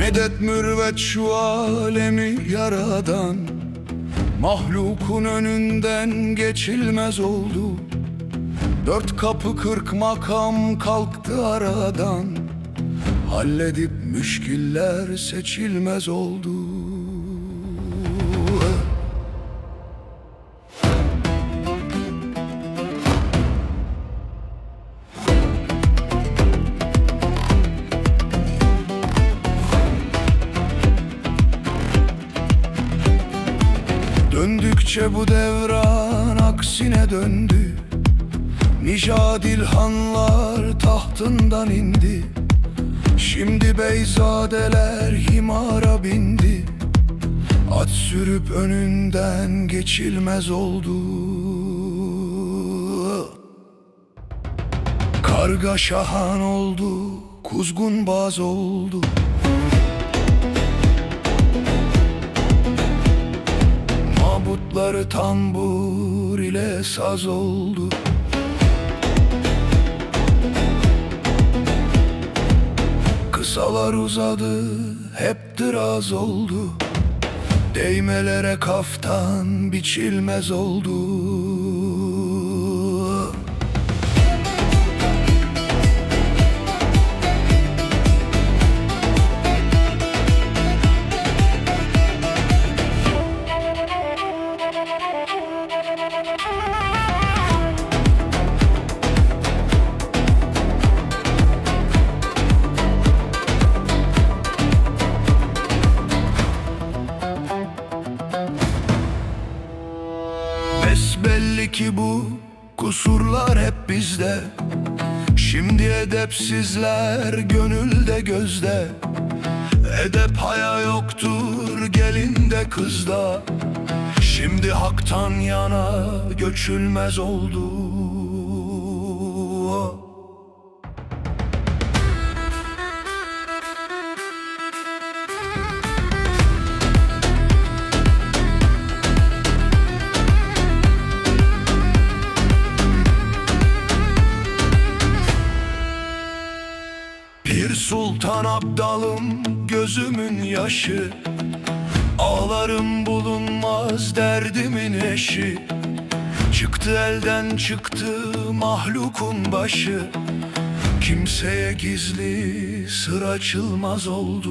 Medet mürvet şu alemi yaradan Mahlukun önünden geçilmez oldu. Dört kapı kırk makam kalktı aradan Halledip müşkiller seçilmez oldu Döndükçe bu devran aksine döndü. Nicadil hanlar tahtından indi. Şimdi beyzadeler himara bindi. At sürüp önünden geçilmez oldu. Karga şahan oldu, kuzgun baz oldu Mabutları tambur ile saz oldu. Kısalar uzadı, hep dıraz oldu. Değmelere kaftan biçilmez oldu Besbelli ki bu kusurlar hep bizde. Şimdi edepsizler gönülde gözde. Edep haya yoktur gelinde kızda. Şimdi haktan yana göçülmez oldu Pir Sultan Abdalım gözümün yaşı. Ağlarım bulunmaz derdimin eşi. Çıktı elden çıktı mahlukun başı. Kimseye gizli sır açılmaz oldu